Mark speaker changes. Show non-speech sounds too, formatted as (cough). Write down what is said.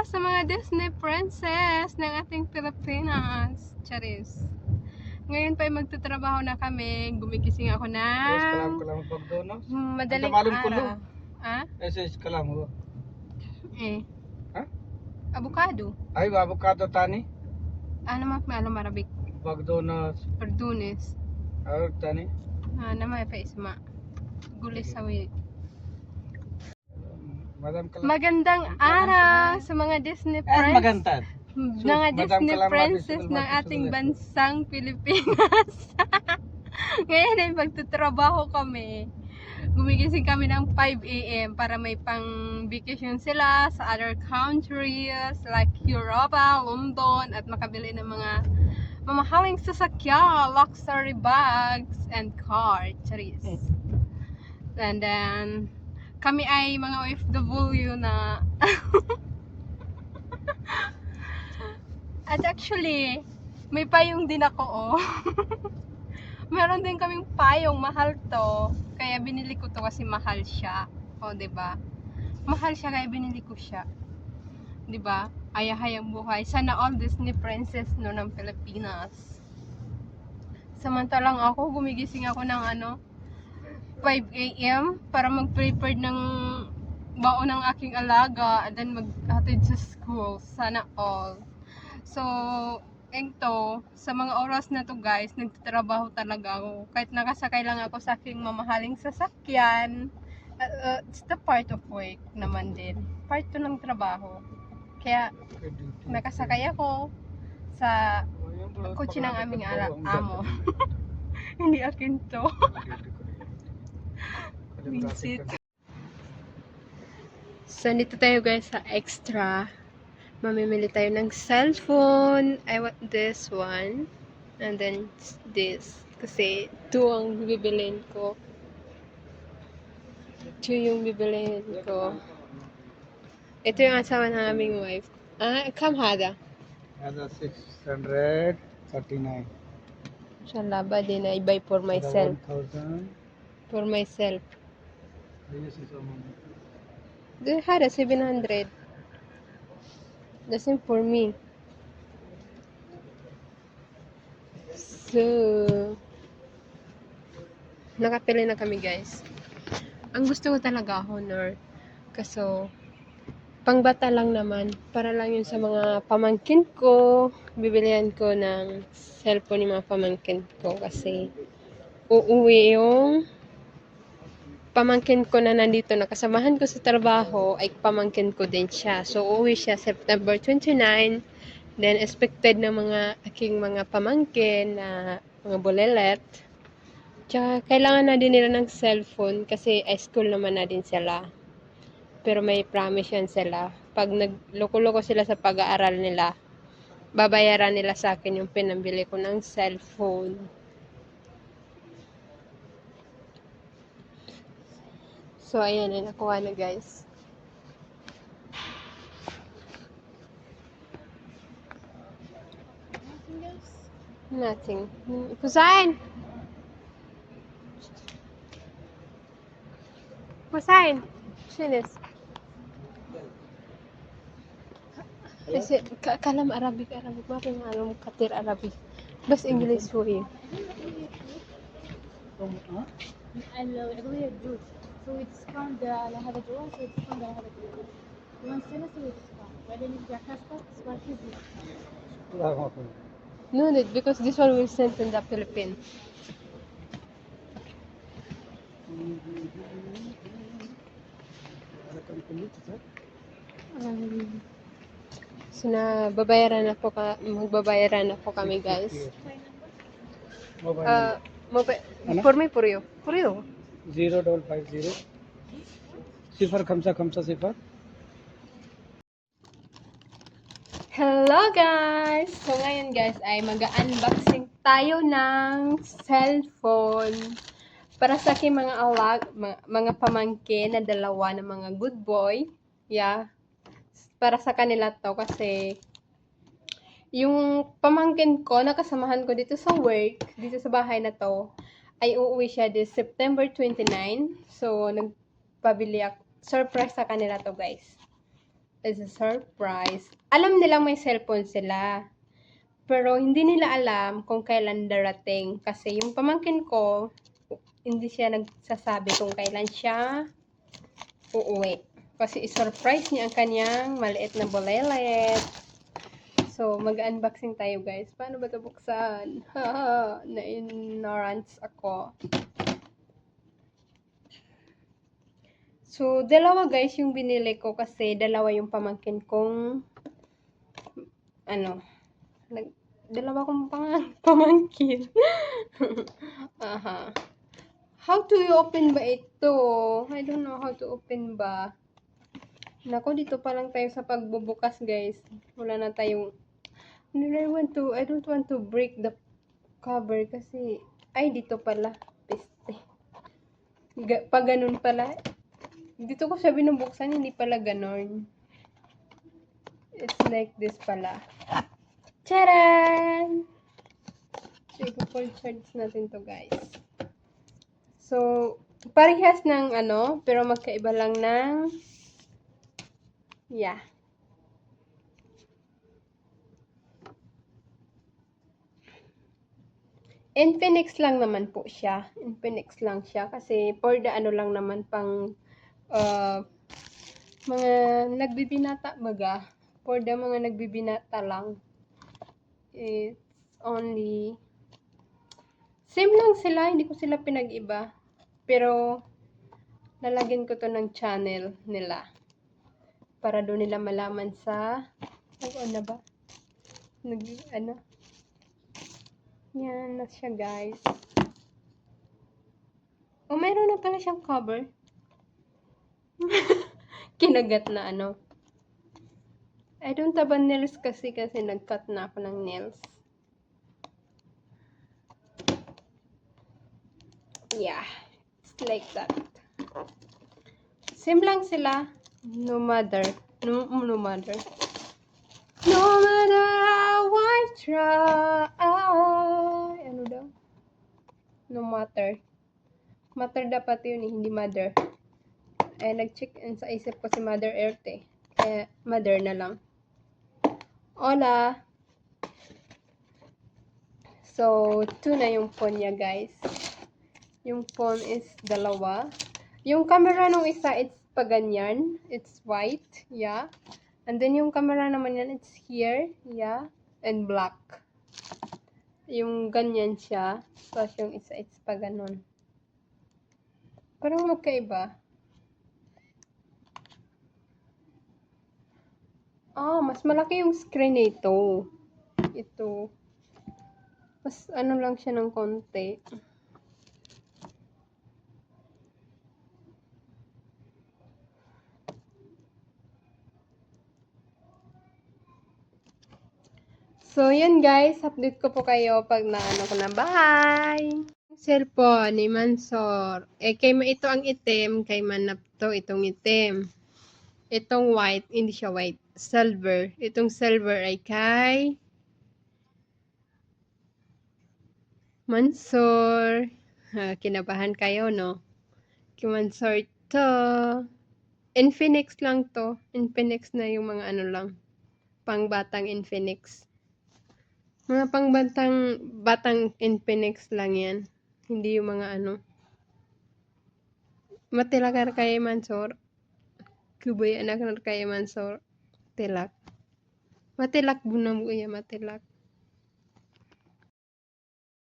Speaker 1: sa mga Disney princess ng ating Pilipinas. Charis. Ngayon pa ay magtatrabaho na kami. Gumigising ako
Speaker 2: Yes, kalam
Speaker 1: ng
Speaker 2: kalam pag doon, no?
Speaker 1: madaling araw. Ah?
Speaker 2: Yes, kalam mo.
Speaker 1: Eh.
Speaker 2: Ha?
Speaker 1: Avocado.
Speaker 2: Ay, avocado tani.
Speaker 1: Ano man alam Arabic?
Speaker 2: Pag doon na,
Speaker 1: Perdunes.
Speaker 2: ah, tani.
Speaker 1: Ah, nama pa isma. Gulis sa wi.
Speaker 2: Madam kalam.
Speaker 1: Magandang araw sa mga Disney
Speaker 2: Eh,
Speaker 1: princess.
Speaker 2: magantad.
Speaker 1: mga
Speaker 2: Madam
Speaker 1: Disney
Speaker 2: Kalamati,
Speaker 1: princess
Speaker 2: Sulman,
Speaker 1: ng ating bansang Pilipinas. (laughs) Ngayon ay magtatrabaho kami. Gumigising kami ng 5 a.m. para may pang vacation sila sa other countries like Europa, London at makabili ng mga mamahaling sasakyan, luxury bags and car. Charis. And then, kami ay mga OFW na (laughs) At actually, may payong din ako, oh. (laughs) Meron din kaming payong, mahal to. Kaya binili ko to kasi mahal siya. O, oh, ba? Mahal siya kaya binili ko siya. ba? Ayahayang buhay. Sana all Disney princess no ng Pilipinas. Samantalang ako, gumigising ako ng ano, 5 a.m. para mag-prepare ng baon ng aking alaga and then maghatid sa school. Sana all. So, ito, sa mga oras na to guys, nagtatrabaho talaga ako. Kahit nakasakay lang ako sa aking mamahaling sasakyan, uh, uh, it's the part of work naman din. Part to ng trabaho. Kaya, nakasakay ako sa kotse ng aming ara- amo. (laughs) Hindi akin to. Visit. So, dito tayo guys sa extra. Mamimili tayo ng cellphone. I want this one. And then this. Kasi two ang bibilin ko. Two yung bibilin ko. Ito yung asawa ng aming wife. Ah, kam hada.
Speaker 2: Ada 639.
Speaker 1: Inshallah, ba din I buy for myself.
Speaker 2: 1000.
Speaker 1: For myself.
Speaker 2: Amount.
Speaker 1: This hada 700. The same for me. So, nakapili na kami guys. Ang gusto ko talaga honor. Kaso, pangbata lang naman. Para lang yun sa mga pamangkin ko. Bibilihan ko ng cellphone ng mga pamangkin ko. Kasi, uuwi yung pamangkin ko na nandito na kasamahan ko sa trabaho ay pamangkin ko din siya. So, uuwi siya September 29. Then, expected ng mga aking mga pamangkin na mga bolelet. Tsaka, kailangan na din nila ng cellphone kasi high school naman na din sila. Pero may promise yan sila. Pag nagloko-loko sila sa pag-aaral nila, babayaran nila sa akin yung pinambili ko ng cellphone. So, ayan, eh, nakuha na guys. Nothing. Kusain! Kusain! Sinis. Kasi, kalam Arabic, Arabic. Bakit nga alam katir Arabic? Bas English po yun.
Speaker 3: Ah? Hello, I believe سوي ديسكاونت على هذا الجوال سوي ديسكاونت على هذا الجوال كمان سنة سوي ديسكاونت بعدين يرجع كاستك سباركيزي
Speaker 1: No need, because this one will send in the Philippines. Um, so na babayaran na po ka, magbabayaran na po kami guys.
Speaker 2: Mobile
Speaker 1: Uh, mobi-
Speaker 2: Ano?
Speaker 1: for me, for you. For you.
Speaker 2: zero double five zero. सिफर खमसा खमसा सिफर
Speaker 1: Hello guys! So ngayon guys ay mag-unboxing tayo ng cellphone para sa aking mga alag, mga, mga pamangkin na dalawa na mga good boy. Yeah. Para sa kanila to kasi yung pamangkin ko, nakasamahan ko dito sa work, dito sa bahay na to, ay uuwi siya this September 29. So, nagpabili ako, surprise sa kanila to guys. as a surprise. Alam nilang may cellphone sila. Pero hindi nila alam kung kailan darating. Kasi yung pamangkin ko, hindi siya nagsasabi kung kailan siya uuwi. Kasi surprise niya ang kanyang maliit na bolelet. So, mag-unboxing tayo guys. Paano ba ito buksan? (laughs) Na-ignorance ako. So, dalawa guys yung binili ko kasi dalawa yung pamangkin kong ano, nag, dalawa kong pang, (laughs) pamangkin. (laughs) Aha. How to open ba ito? I don't know how to open ba. Nako, dito pa lang tayo sa pagbubukas guys. Wala na tayong I don't want to, I don't want to break the cover kasi, ay, dito pala. Peste. Pag ganun pala. Dito ko siya binubuksan, hindi pala ganon. It's like this pala. Charan! So, i-full charge natin to guys. So, parehas ng ano, pero magkaiba lang ng, yeah. Infinix lang naman po siya. Infinix lang siya kasi for the ano lang naman pang uh, mga nagbibinata baga. For the mga nagbibinata lang. It's only same lang sila, hindi ko sila pinag-iba. Pero lalagyan ko to ng channel nila para doon nila malaman sa ano na ba? Nag ano? Yan na siya, guys. Oh, meron na pala siyang cover. (laughs) Kinagat na ano. I don't have nails kasi kasi nag-cut na ako ng nails. Yeah. It's like that. Same lang sila. No matter. No, no matter. No matter how I try. No matter. Matter dapat yun eh, hindi mother. Eh, nag-check in sa isip ko si Mother Earth eh. Kaya, mother na lang. Hola! So, two na yung phone niya, guys. Yung phone is dalawa. Yung camera nung isa, it's pa ganyan. It's white, yeah. And then yung camera naman yan, it's here, yeah. And black. Yung ganyan siya. Tapos yung isa, it's pa ganon. Parang magkaiba. Ah, mas malaki yung screen nito. Ito. Mas ano lang siya ng konti. So, yun guys. Update ko po kayo pag naano ko na. Bye! Cellphone ni Mansor. Eh, kay ma ito ang itim. Kay Manap to itong itim. Itong white, hindi siya white. Silver. Itong silver ay kay Mansor. Ha, kinabahan kayo, no? Kay Mansor to. Infinix lang to. Infinix na yung mga ano lang. Pangbatang Infinix. Mga pangbatang batang Infinix lang yan. Hindi yung mga ano. Matilakar kay Mansor. Kuboy anak na kay Mansor. Tilak. Matilak bunam ko matilak.